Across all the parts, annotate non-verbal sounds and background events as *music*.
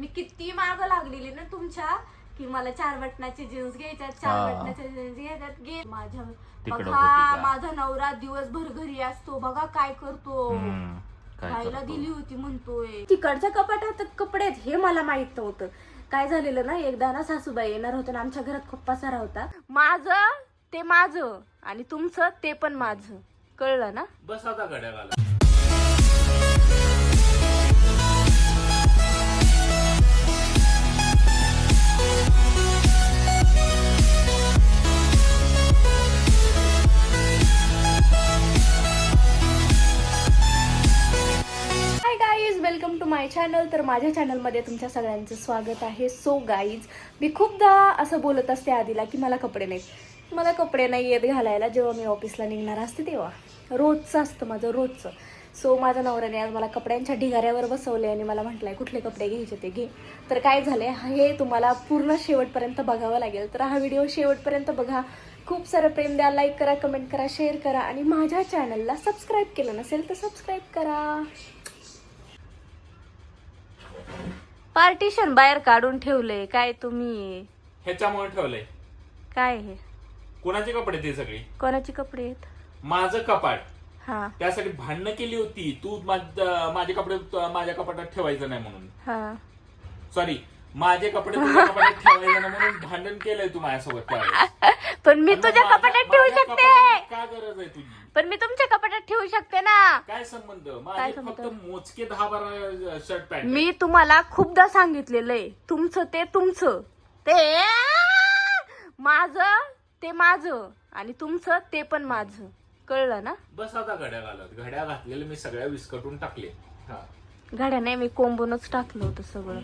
मी किती माग लागलेली ना तुमच्या? की मला चार बटनाची जीन्स घ्यायच्यात चार. बटनाच्या जीन्स घ्यायच्यात. घे. माझ्या तिकडं बघा होती का? माझा नवरा दिवसभर घरी असतो. बघा काय करतो. हम्म, काय खायला करतो? दिली होती म्हणतोय. तिकडच्या कपाटात कपडे आहेत हे मला माहीत नव्हतं. काय झालेलं ना एकदा ना सासूबाई येणार होते ना आमच्या घरात खूप पसारा होता. माझं ते माझं आणि तुमचं ते पण माझं. कळलं ना? बस आता घड्या घाला वेलकम टू माय चॅनल. तर माझ्या चॅनलमध्ये तुमच्या सगळ्यांचं स्वागत आहे. सो गाईज मी खूपदा असं बोलत असते आधीला की मला कपडे नाहीत. मला कपडे नाही येत घालायला. जेव्हा मी ऑफिसला निघणार असते तेव्हा. रोजचं असतं माझं रोजचं. सो माझ्या नवऱ्याने आज मला कपड्यांच्या ढिगाऱ्यावर बसवले आणि मला म्हटलंय कुठले कपडे घ्यायचे ते घे. तर काय झाले हे तुम्हाला पूर्ण शेवटपर्यंत बघावं लागेल. तर हा व्हिडिओ शेवटपर्यंत बघा. खूप सारं प्रेम द्या. लाईक करा कमेंट करा शेअर करा. आणि माझ्या चॅनलला सबस्क्राईब केलं नसेल तर सबस्क्राईब करा. पार्टिशन बाहेर काढून ठेवले. काय तुम्ही? ह्याच्यामुळे ठेवलंय. काय हे? कोणाचे कपडे ते सगळे? कोणाचे कपडे आहेत? माझं कपाट. हा. त्यासाठी भांडणं केली होती. तू माझ- माझे कपडे तु- माझ्या कपाटात ठेवायचं नाही म्हणून. हा. सॉरी माझे कपडे तुझ्या कपाटात ठेवायचं नाही म्हणून भांडण केलंय तू माझ्यासोबत त्यावेळेस. *laughs* पण मी तुझ्या माझ्या- कपाटात ठेवू माझ्या शकते. कपाटात काय गरज आहे तुझी? पण मी तुमच्या ठेवू शकते ना. काय संबंध? काय माझे संबंध? फक्त मोजके दहा बारा शर्ट पॅन्ट मी तुम्हाला खूपदा सांगितलेलं आहे. तुमचं ते तुमचं. ते माझं ते माझं. आणि तुमचं ते पण माझं. कळलं ना? बस आता घड्या घालत. घड्या घातलेल्या मी सगळ्या विस्कटून टाकले. हा. गाड्या नाही मी कोंबूनच टाकलं होतं सगळं.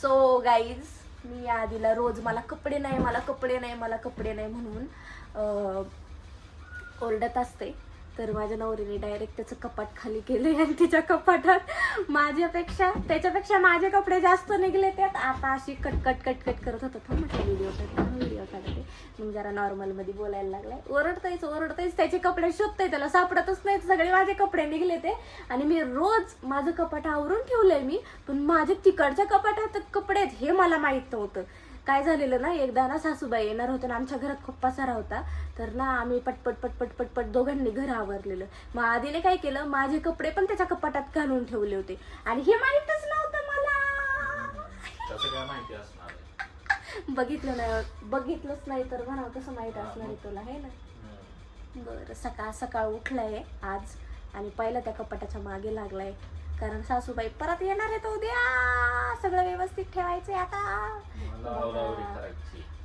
सो गाईज मी या आधीला रोज मला कपडे नाही मला कपडे नाही मला कपडे नाही म्हणून अं, ओरडत असते. तर माझ्या नवरीने डायरेक्ट त्याचं कपाट खाली केले आणि तिच्या कपाटात माझ्यापेक्षा त्याच्यापेक्षा माझे कपडे जास्त निघले त्यात. आता अशी कटकट कटकट करत होतं. थांब म्हटलं व्हिडिओ काढते व्हिडिओ काढते. मग जरा नॉर्मलमध्ये बोलायला लागलाय ओरडतायच ओरडतायच त्याचे कपडे शोधताय त्याला सापडतच नाही सगळे माझे कपडे निघले ते. आणि मी रोज माझं कपाट आवरून ठेवलंय मी पण माझे तिकडच्या कपाटात कपडे आहेत हे मला माहीत नव्हतं. काय झालेलं ना एकदा ना सासूबाई येणार होत्या ना आमच्या घरात खूप पसारा होता. तर ना आम्ही पटपट पटपट पटपट दोघांनी घर आवरलेलं. मग आधीने काय केलं माझे कपडे पण त्याच्या कपाटात घालून ठेवले होते. आणि हे माहितच नव्हतं मला. बघितलं नाही बघितलंच नाही तर म्हणा कसं माहीत असणार आहे तुला हे ना. बरं सकाळ सकाळ उठलाय आज आणि पहिला त्या कपाटाच्या मागे लागलाय. कारण सासूबाई परत येणार आहेत उद्या. सगळं व्यवस्थित ठेवायचंय आता.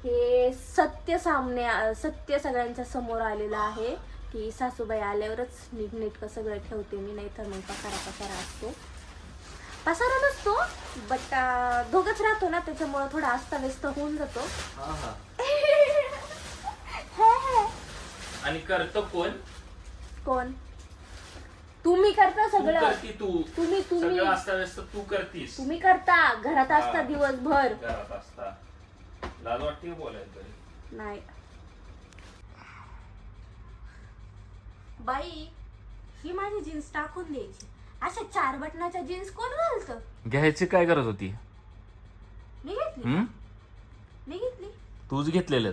हे सत्य सामने सत्य सगळ्यांच्या समोर आलेलं आहे की सासूबाई आल्यावरच नीटनेटकं सगळं ठेवते मी नाही तर मग पसारा पसारा असतो. पसारा नसतो बट दोघच राहतो ना त्याच्यामुळं थोडा अस्ताव्यस्त होऊन जातो. *laughs* आणि करतो कोण? कोण? तुम्ही करता तू सगळं. करती तू. तुम्ही तुम्ही सगळं तू करतीस. तुम्ही करता. घरात असता हा. दिवसभर. घरात असता. लाज वाटते बोलायला तरी? नाही. बाई ही माझी जीन्स टाकून द्यायची. अशा चार बटनाच्या जीन्स कोण घालत? घ्यायची काय गरज होती? मी घेतली हम्म? मी घेतली. तूच घेतलेलं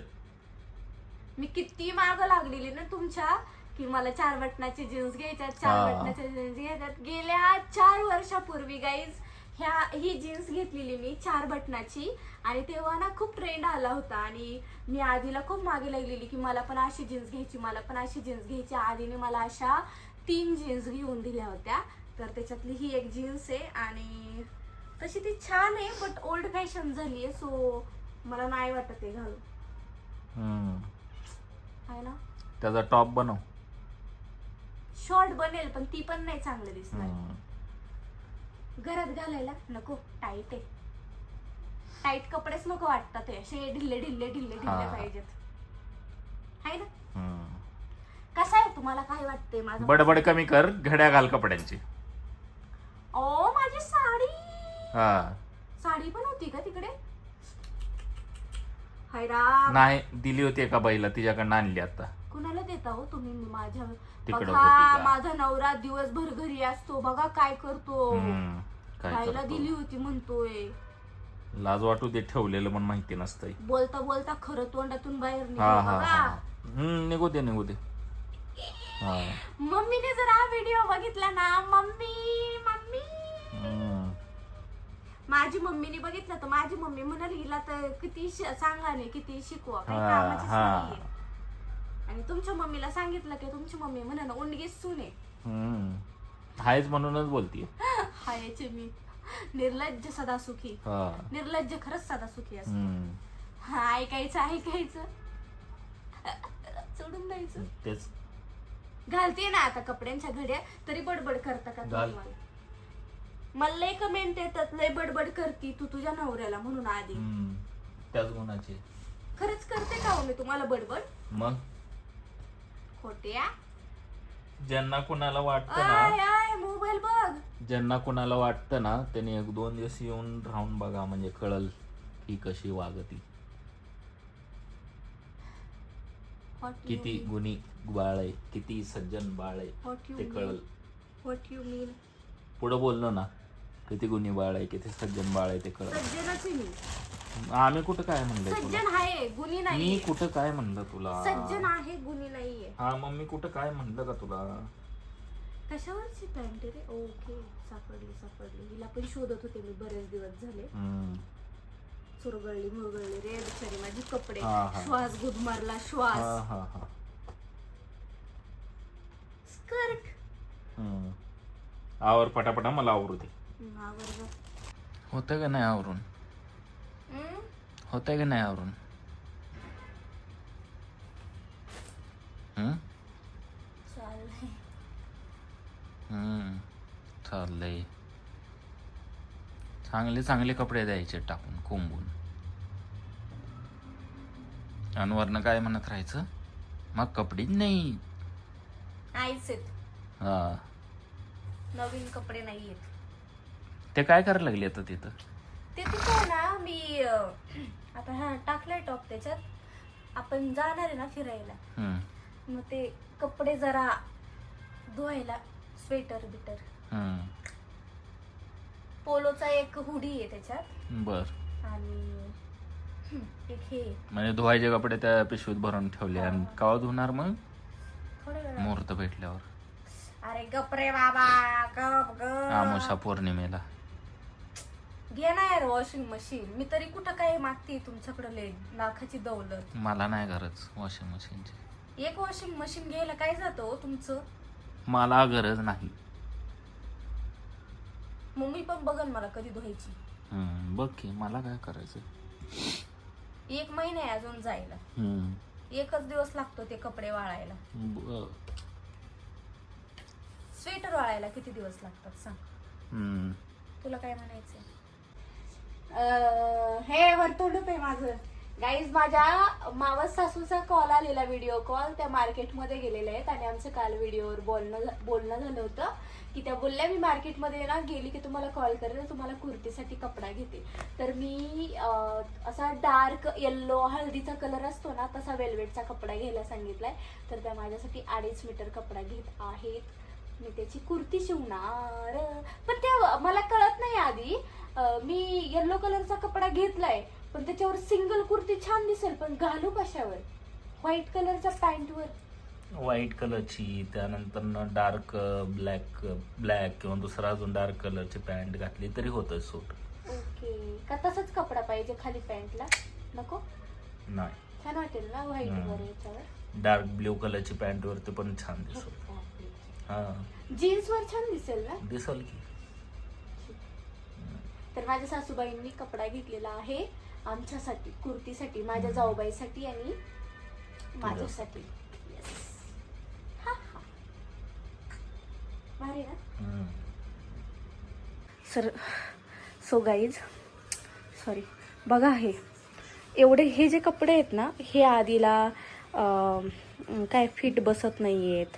मी किती माग लागलेली ना तुमच्या? की मला चार बटनाची जीन्स घ्यायच्यात चार हा. बटनाच्या जीन्स घ्यायच्यात. गेल्या चार वर्षापूर्वी गाईज ह्या ही जीन्स घेतलेली मी चार बटनाची आणि तेव्हा ना खूप ट्रेंड आला होता. आणि मी आधीला खूप मागे लागलेली की मला पण अशी जीन्स घ्यायची मला पण अशी जीन्स घ्यायची. आधीने मला अशा तीन जीन्स घेऊन दिल्या होत्या. तर त्याच्यातली ही एक जीन्स आहे आणि तशी ती छान आहे बट ओल्ड फॅशन झाली आहे सो मला नाही वाटत आहे घालून. हम्म. आहे ना? त्याचा टॉप बनव. शॉर्ट बनेल पण ती पण नाही चांगलं दिसणार. हम्म. घरात घालायला नको टाईट आहे. टाईट कपडेच नको वाटतात हे असे ढिल्ले ढिल्ले ढिल्ले ढिल्ले हा. पाहिजेत. आहे ना? हम्म. कसं आहे तुम्हाला काय वाटते माझं? बडबड कमी कर घड्या घाल कपड्यांची. ओ माझी साडी. हा. साडी पण होती का तिकडे? हाय राम. नाही दिली होती एका बाईला तिच्याकडनं आणली आता. कुणाला देता हो तुम्ही माझ्या तिकडं बघा होती का? माझा नवरा दिवसभर घरी असतो बघा काय करतो हम्म. काय खायला करतो? दिली होती म्हणतोय लाज वाटू दे ठेवलेलं पण माहिती नसतंय बोलता बोलता खरं तोंडातून बाहेर हा निघालं हा बघा. हा हम्म निघू दे निघू दे हा मम्मीने जर हा व्हिडिओ बघितला ना मम्मी मम्मी हम्म. माझी मम्मीने बघितलं तर माझी मम्मी म्हणाली हिला तर किती श- सांगाले किती शिकवा काही हा, कामाचीच हा. नाहीये. आणि तुमच्या मम्मीला सांगितलं की तुमची मम्मी म्हणा उंडगीच सुने हम्म. हायच म्हणूनच बोलतीये. *laughs* हायचे मी. निर्लज्ज सदा सुखी हा. निर्लज्ज खरंच सदा सुखी असते. हम्म. हा ऐकायचं ऐकायचं. *laughs* सोडून द्यायचं. तेच. घालते ना आता कपड्यांच्या घड्या तरी बडबड करता का घाल. तुम्ही? मला? मला लय कमेंट येतात लय बडबड करती तू तुझ्या नवऱ्याला म्हणून आधी. हम्म. त्याच गुणाचे. खरंच करते का हो मी तुम्हाला बडबड? मग? खोट्या ज्यांना कुणाला वाटतं आय ना आय मोबाईल बघ ज्यांना कुणाला वाटतं ना त्यांनी एक दोन दिवस येऊन राहून बघा म्हणजे कळल ही कशी वागती किती? गुणी बाळ आहे किती सज्जन बाळ आहे ते? कळल mean? पुढं बोललो ना किती गुणी बाळ आहे किती सज्जन बाळ आहे ते कळल सज्जनच आहे मी आम्ही कुठं काय म्हणलंय तुला? सज्जन आहे गुणी मी नाही कुठं काय म्हणलं तुला? सज्जन आहे गुणी नाहीये. हा मग मी कुठं काय म्हणलं का तुला? कशावरची पॅन्ट रे? ओके सापडली सापडली. हिला पण शोधत होते मी बरेच दिवस झाले. हम्म. चुरगळली मुरगळली रे बिचारी माझी कपडे. हा, हा. श्वास गुदमारला हा श्वास. हा हा स्कर्ट. हम्म. आवर पटापटा मला आवरू दे. आवडलं होतं का नाही आवरून? हम्म? होतंय का नाही आवरून? चाललंय. चांगले चांगले कपडे द्यायचे टाकून कोंबून. आणि वरनं काय म्हणत राहायचं? मग कपडे नाही. आहेत. हा. नवीन कपडे नाही आहेत. ते काय करायला लागले आता तिथं? ते तिथं आहे ना मी अं, आता हा टाकलाय टॉप त्याच्यात. आपण जाणार आहे ना फिरायला. हम्म. मग ते कपडे जरा धुवायला स्वेटर बिटर हम्म. पोलोचा एक हुडी आहे त्याच्यात. बर. आणि एक हे. म्हणजे धुवायचे कपडे त्या पिशवीत भरून ठेवले. आणि कवा धुणार मग? थोड्या वेळा मुहूर्त भेटल्यावर. अरे गपरे बाबा गप आमोशा गप पौर्णिमेला. घे ना यार वॉशिंग मशीन मी तरी कुठं काय मागते तुमच्याकडे लय लाखाची दौलत? मला नाही गरज वॉशिंग मशीनची एक वॉशिंग मशीन घ्यायला काय जातं हो तुमचं? मला गरज नाही. मम्मी पण बघल मला कधी धुवायची. हम्म, बघ की मला काय करायचं एक महिना आहे अजून जायला. हम्म. एकच दिवस लागतो ते कपडे वाळायला. ब- स्वेटर वाळायला किती दिवस लागतात सांग. हम्म. तुला काय म्हणायचं हे वर्तुळ आहे माझं. गाईज माझ्या मावस सासूचा कॉल आलेला व्हिडिओ कॉल त्या मार्केटमध्ये गेलेल्या आहेत आणि आमचं काल व्हिडिओवर बोलणं बोलणं झालं होतं की त्या बोलल्या मी मार्केटमध्ये ना गेली की तुम्हाला कॉल करेल तुम्हाला कुर्तीसाठी कपडा घेते. तर मी असा डार्क येल्लो हळदीचा कलर असतो ना तसा वेल्वेटचा कपडा घ्यायला सांगितलाय. तर त्या माझ्यासाठी अडीच मीटर कपडा घेत आहेत. मी त्याची कुर्ती शिवणार. पण ते मला कळत नाही आधी. अं, मी येल्लो कलरचा कपडा घेतलाय पण त्याच्यावर सिंगल कुर्ती छान दिसेल पण घालू कशावर? व्हाईट कलरच्या पॅन्टवर व्हाईट कलरची त्यानंतर डार्क ब्लॅक ब्लॅक किंवा दुसरा अजून डार्क कलरची पॅन्ट घातली तरी होतं सूट. ओके. का तसाच कपडा पाहिजे खाली पॅन्टला नको? नाही. छान वाटेल ना व्हाईट हम्म. वर याच्यावर? डार्क ब्ल्यू कलरची पॅन्ट वरती पण छान दिसत. हा. जीन्स वर छान दिसेल ना? दिसल की. तर माझ्या सासूबाईंनी कपडा घेतलेला आहे आमच्यासाठी कुर्तीसाठी माझ्या जाऊबाईसाठी आणि माझ्यासाठी. Yes. हा, हा. भारी ना? हम्म. सर सो गाईज सॉरी बघा हे एवढे हे जे कपडे आहेत ना हे आधीला अं, काय फिट बसत नाही आहेत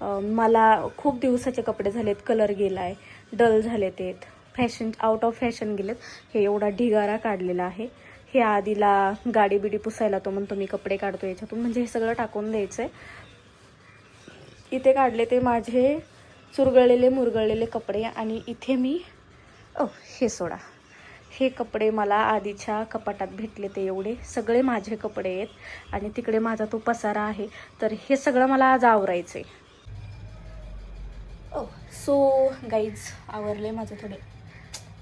मला खूप दिवसाचे कपडे झालेत कलर गेलाय डल झाले ते फॅशन आउट ऑफ फॅशन गेलेत. हे एवढा ढिगारा काढलेला आहे. हे आधीला गाडी बिडी पुसायला तो म्हणतो मी कपडे काढतो याच्यातून. म्हणजे हे सगळं टाकून द्यायचं आहे इथे काढले ते माझे चुरगळलेले मुरगळलेले कपडे आणि इथे मी ओ हे सोडा. हे कपडे मला आधीच्या कपाटात भेटले ते एवढे. सगळे माझे कपडे आहेत आणि तिकडे माझा तो पसारा आहे. तर हे सगळं मला आज आवरायचं आहे सो गाईज आवरले माझं थोडे.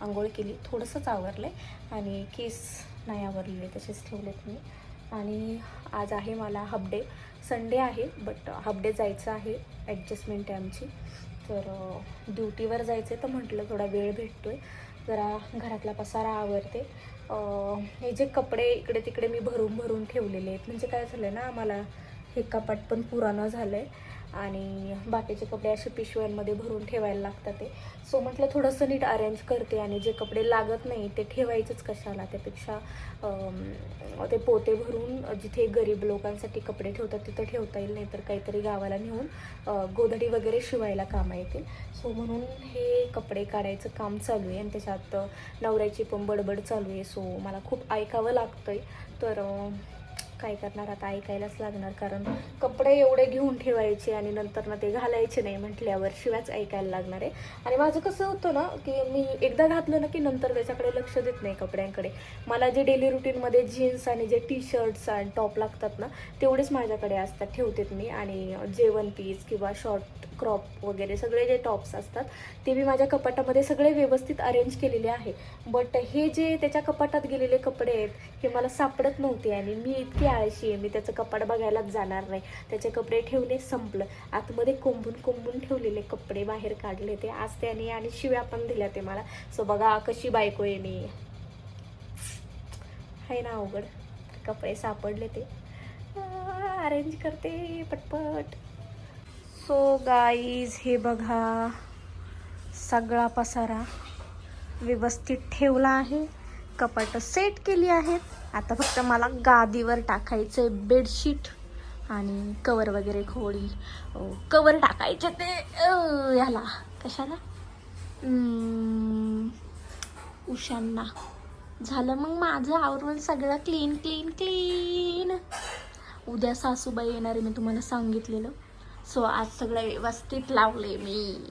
आंघोळ केली. थोडंसंच आवरलं आहे आणि केस नाही आवरलेले तसेच ठेवलेत मी. आणि आज आहे मला हाफ डे संडे आहे बट हाफ डे जायचं आहे. ॲडजस्टमेंट आहे आमची. तर ड्युटीवर जायचं आहे तर म्हटलं थोडा वेळ भेटतो आहे जरा घरातला पसारा आवरते. हे जे कपडे इकडे तिकडे मी भरून भरून ठेवलेले आहेत. म्हणजे काय झालं आहे ना आम्हाला हे कपाट पण पुराणं झालं आहे आणि बाकीचे कपडे असे पिशव्यांमध्ये भरून ठेवायला लागतात ते. सो म्हटलं थोडंसं नीट अरेंज करते आणि जे कपडे लागत नाही ते ठेवायचंच कशाला. त्यापेक्षा ते पोते भरून जिथे गरीब लोकांसाठी कपडे ठेवतात तिथं ठेवता येईल नाही तर काहीतरी गावाला नेऊन गोधडी वगैरे शिवायला कामं येतील. सो म्हणून हे कपडे काढायचं काम चालू आहे आणि त्याच्यात नवऱ्याची पण बडबड चालू आहे. सो मला खूप ऐकावं लागतं आहे तर काय करणार? आता ऐकायलाच लागणार. कारण कपडे एवढे घेऊन ठेवायचे आणि नंतर ना ते घालायचे नाही म्हटल्यावर शिवायच ऐकायला लागणार आहे. आणि माझं कसं होतं ना की मी एकदा घातलं ना की नंतर त्याच्याकडे लक्ष देत नाही कपड्यांकडे. मला जे डेली रुटीनमध्ये जीन्स आणि जे टी शर्ट्स आणि टॉप लागतात ना तेवढेच माझ्याकडे असतात ठेवतेत मी. आणि जेवण पीस किंवा शॉर्ट क्रॉप वगैरे सगळे जे टॉप्स असतात ते मी माझ्या कपाटामध्ये सगळे व्यवस्थित अरेंज केलेले आहे. बट हे जे त्याच्या कपाटात गेलेले कपडे आहेत हे मला सापडत नव्हते आणि मी इतकी आळशी आहे मी त्याचं कपाट बघायलाच जाणार नाही. त्याचे कपडे ठेवले संपलं. आतमध्ये कोंबून कोंबून ठेवलेले कपडे बाहेर काढले ते आज त्याने आणि शिव्या पण दिल्या ते मला. सो बघा कशी बायको आहे मी. आहे ना अवघड. कपडे सापडले ते. अरेंज करते पटपट. सो गाईज हे बघा. सगळा पसारा व्यवस्थित ठेवला आहे. कपाट सेट केली आहेत. आता फक्त मला गादीवर टाकायचं आहे बेडशीट आणि कवर वगैरे खोळी कवर टाकायचे ते ह्याला कशाला? उशांना झालं मग माझं आवरून सगळं क्लीन क्लीन क्लीन उद्या सासूबाई येणार आहे मी तुम्हाला सांगितलेलं. सो आज सगळं व्यवस्थित लावले मी.